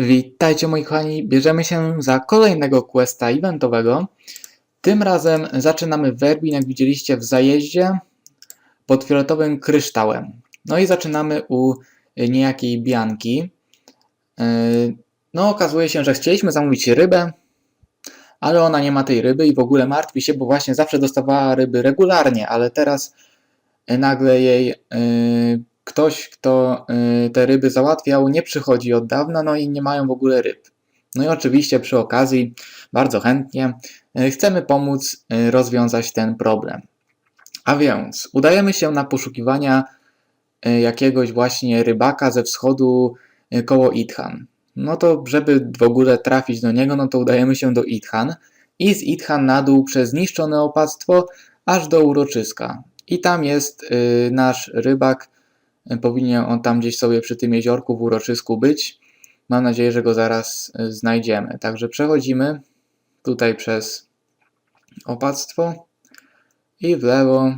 Witajcie moi kochani, bierzemy się za kolejnego questa eventowego. Tym razem zaczynamy Werbin, jak widzieliście w zajeździe, pod fioletowym kryształem. No i zaczynamy u niejakiej Bianki. Yy, No okazuje się, że chcieliśmy zamówić rybę, ale ona nie ma tej ryby i w ogóle martwi się, bo właśnie zawsze dostawała ryby regularnie, ale teraz nagle jej yy, ktoś, kto yy, te ryby załatwiał, nie przychodzi od dawna, no i nie mają w ogóle ryb. No i oczywiście przy okazji, bardzo chętnie, yy, chcemy pomóc yy, rozwiązać ten problem. A więc udajemy się na poszukiwania jakiegoś właśnie rybaka ze wschodu koło Ithan. No to żeby w ogóle trafić do niego, no to udajemy się do Ithan i z Ithan na dół przez zniszczone opactwo aż do uroczyska. I tam jest nasz rybak, powinien on tam gdzieś sobie przy tym jeziorku w uroczysku być. Mam nadzieję, że go zaraz yy, znajdziemy. Także przechodzimy tutaj przez opactwo i w lewo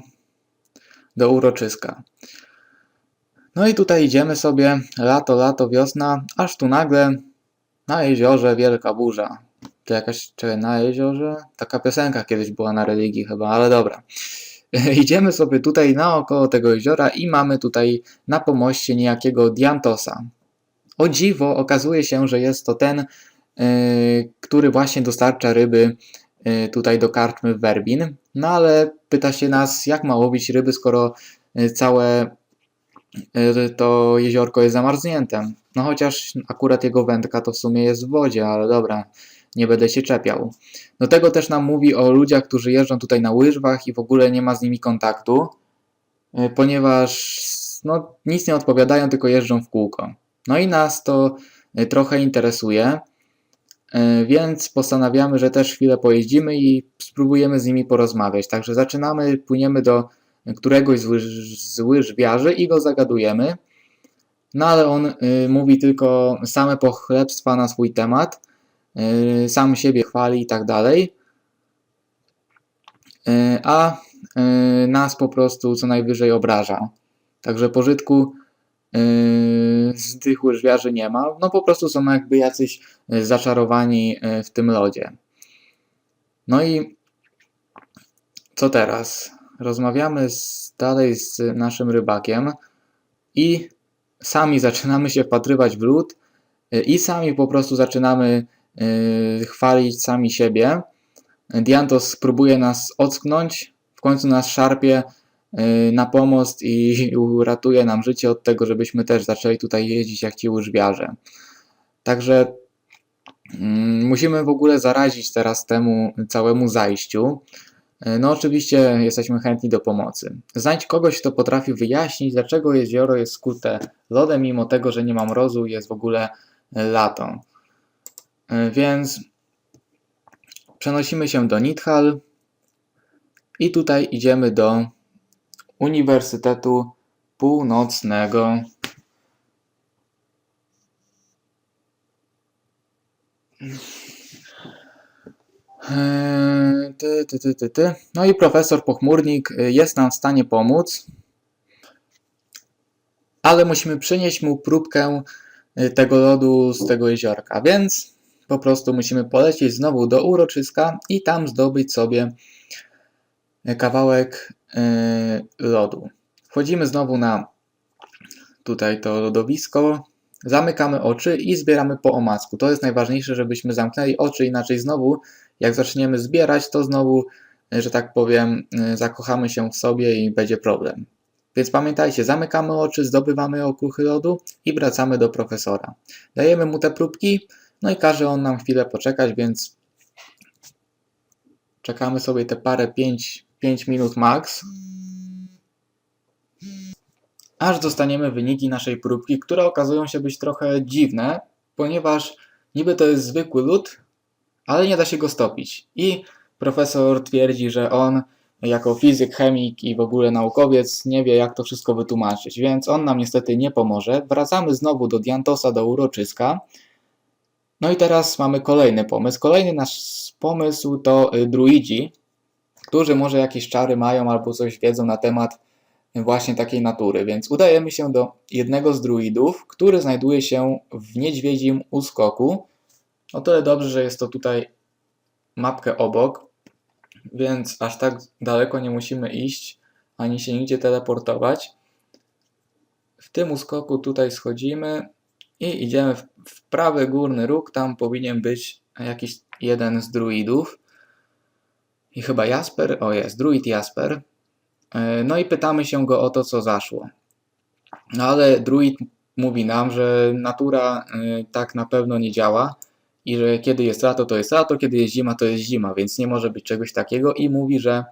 do uroczyska. No i tutaj idziemy sobie, lato, lato, wiosna, aż tu nagle na jeziorze wielka burza. To jakaś, czekaj, na jeziorze? Taka piosenka kiedyś była na religii chyba, ale dobra. Idziemy sobie tutaj naokoło tego jeziora i mamy tutaj na pomoście niejakiego Diantosa. O dziwo, okazuje się, że jest to ten, yy, który właśnie dostarcza ryby yy, tutaj do karczmy w Werbin. No ale pyta się nas, jak ma łowić ryby, skoro yy, całe to jeziorko jest zamarznięte. No chociaż akurat jego wędka to w sumie jest w wodzie, ale dobra, nie będę się czepiał. Do tego też nam mówi o ludziach, którzy jeżdżą tutaj na łyżwach i w ogóle nie ma z nimi kontaktu, yy, ponieważ no, nic nie odpowiadają, tylko jeżdżą w kółko. No i nas to yy, trochę interesuje, yy, więc postanawiamy, że też chwilę pojeździmy i spróbujemy z nimi porozmawiać. Także zaczynamy, płyniemy do któregoś z, łyż, z łyżwiarzy i go zagadujemy. No ale on y, mówi tylko same pochlebstwa na swój temat, y, sam siebie chwali i tak dalej. Y, a y, nas po prostu co najwyżej obraża. Także pożytku z tych łyżwiarzy nie ma. No po prostu są jakby jacyś zaczarowani w tym lodzie. No i co teraz? Rozmawiamy z, dalej z naszym rybakiem i sami zaczynamy się wpatrywać w lód i sami po prostu zaczynamy chwalić sami siebie. Diantos próbuje nas ocknąć, w końcu nas szarpie y, na pomost i uratuje nam życie od tego, żebyśmy też zaczęli tutaj jeździć jak ci łyżwiarze. Także mm, musimy w ogóle zarazić teraz temu całemu zajściu. Y, No oczywiście jesteśmy chętni do pomocy. Znajdź kogoś, kto potrafi wyjaśnić, dlaczego jezioro jest skute lodem, mimo tego, że nie ma mrozu jest w ogóle y, lato. Y, Więc przenosimy się do Nidhal i tutaj idziemy do Uniwersytetu Północnego. Eee, Ty, ty, ty, ty, ty. No i profesor Pochmurnik y, jest nam w stanie pomóc, ale musimy przynieść mu próbkę y, tego lodu z tego jeziorka, więc po prostu musimy polecieć znowu do uroczyska i tam zdobyć sobie y, kawałek y, lodu. Wchodzimy znowu na tutaj to lodowisko, zamykamy oczy i zbieramy po omacku. To jest najważniejsze, żebyśmy zamknęli oczy, inaczej znowu jak zaczniemy zbierać, to znowu, y, że tak powiem, zakochamy się w sobie i będzie problem. Więc pamiętajcie, zamykamy oczy, zdobywamy okruchy lodu i wracamy do profesora. Dajemy mu te próbki, no i każe on nam chwilę poczekać, więc czekamy sobie te parę 5, 5 minut max, aż dostaniemy wyniki naszej próbki, które okazują się być trochę dziwne, ponieważ niby to jest zwykły lód, ale nie da się go stopić. I profesor twierdzi, że on jako fizyk, chemik i w ogóle naukowiec nie wie, jak to wszystko wytłumaczyć, więc on nam niestety nie pomoże. Wracamy znowu do Diantosa, do uroczyska. No i teraz mamy kolejny pomysł. Kolejny nasz pomysł to y, druidzi, którzy może jakieś czary mają albo coś wiedzą na temat właśnie takiej natury, więc udajemy się do jednego z druidów, który znajduje się w niedźwiedzim uskoku. O tyle dobrze, że jest to tutaj mapkę obok, więc aż tak daleko nie musimy iść, ani się nigdzie teleportować. W tym uskoku tutaj schodzimy i idziemy w, w prawy górny róg, tam powinien być jakiś jeden z druidów. I chyba Jasper, o jest, druid Jasper. E, No i pytamy się go o to, co zaszło. No ale druid mówi nam, że natura e, tak na pewno nie działa i że kiedy jest lato, to jest lato, kiedy jest zima, to jest zima, więc nie może być czegoś takiego i mówi, że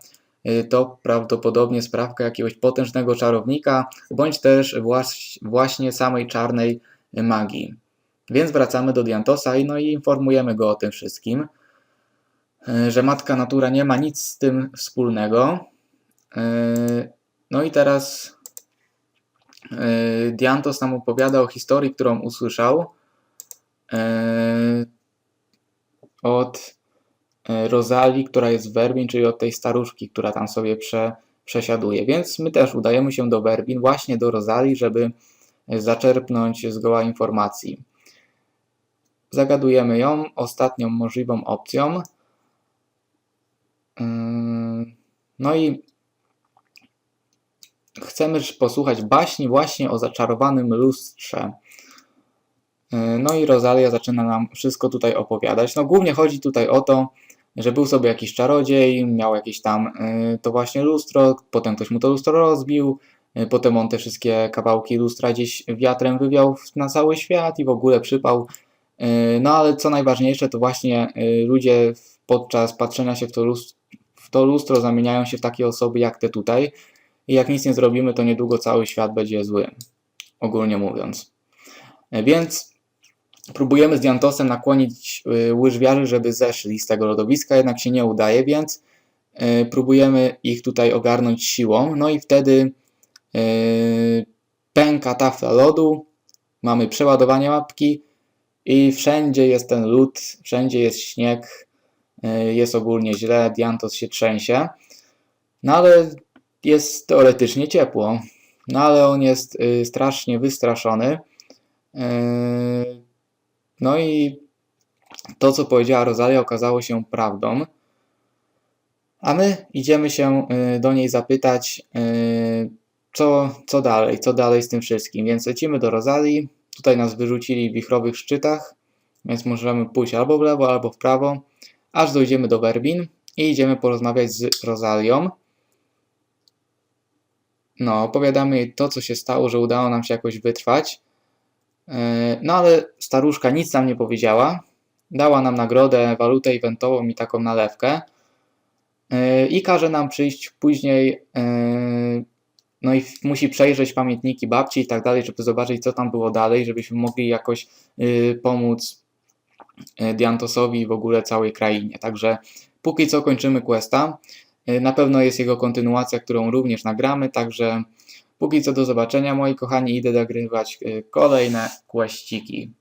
e, to prawdopodobnie sprawka jakiegoś potężnego czarownika, bądź też właś- właśnie samej czarnej magii. Więc wracamy do Diantosa i, no i informujemy go o tym wszystkim, e, że Matka Natura nie ma nic z tym wspólnego. E, No i teraz e, Diantos nam opowiada o historii, którą usłyszał od e, Rozali, która jest w Werbin, czyli od tej staruszki, która tam sobie prze, przesiaduje. Więc my też udajemy się do Werbin, właśnie do Rozali, żeby zaczerpnąć zgoła informacji. Zagadujemy ją ostatnią możliwą opcją. Ym, No i chcemy posłuchać baśni właśnie o zaczarowanym lustrze. Yy, No i Rosalia zaczyna nam wszystko tutaj opowiadać. No głównie chodzi tutaj o to, że był sobie jakiś czarodziej, miał jakieś tam yy, to właśnie lustro, potem ktoś mu to lustro rozbił, yy, potem on te wszystkie kawałki lustra gdzieś wiatrem wywiał na cały świat i w ogóle przypał. Yy, No ale co najważniejsze, to właśnie yy, ludzie podczas patrzenia się w to, lustro, w to lustro zamieniają się w takie osoby jak te tutaj. I jak nic nie zrobimy, to niedługo cały świat będzie zły, ogólnie mówiąc. E, Więc próbujemy z Diantosem nakłonić łyżwiarzy, żeby zeszli z tego lodowiska, jednak się nie udaje, więc próbujemy ich tutaj ogarnąć siłą. No i wtedy pęka tafla lodu, mamy przeładowanie mapki i wszędzie jest ten lód, wszędzie jest śnieg, y, jest ogólnie źle, Diantos się trzęsie. No ale jest teoretycznie ciepło. No ale on jest y, strasznie wystraszony. Yy, No i to, co powiedziała Rosalia, okazało się prawdą. A my idziemy się do niej zapytać, co, co dalej, co dalej z tym wszystkim. Więc lecimy do Rosalii. Tutaj nas wyrzucili w wichrowych szczytach, więc możemy pójść albo w lewo, albo w prawo, aż dojdziemy do Werbin i idziemy porozmawiać z Rosalią. No, opowiadamy jej to, co się stało, że udało nam się jakoś wytrwać. Yy, No, ale staruszka nic nam nie powiedziała. Dała nam nagrodę, walutę eventową i taką nalewkę. Yy, I każe nam przyjść później. No i musi przejrzeć pamiętniki babci i tak dalej, żeby zobaczyć, co tam było dalej, żebyśmy mogli jakoś yy, pomóc yy, Diantosowi i w ogóle całej krainie. Także póki co kończymy questa. Yy, Na pewno jest jego kontynuacja, którą również nagramy, także póki co do zobaczenia moi kochani, idę nagrywać yy, kolejne questyki.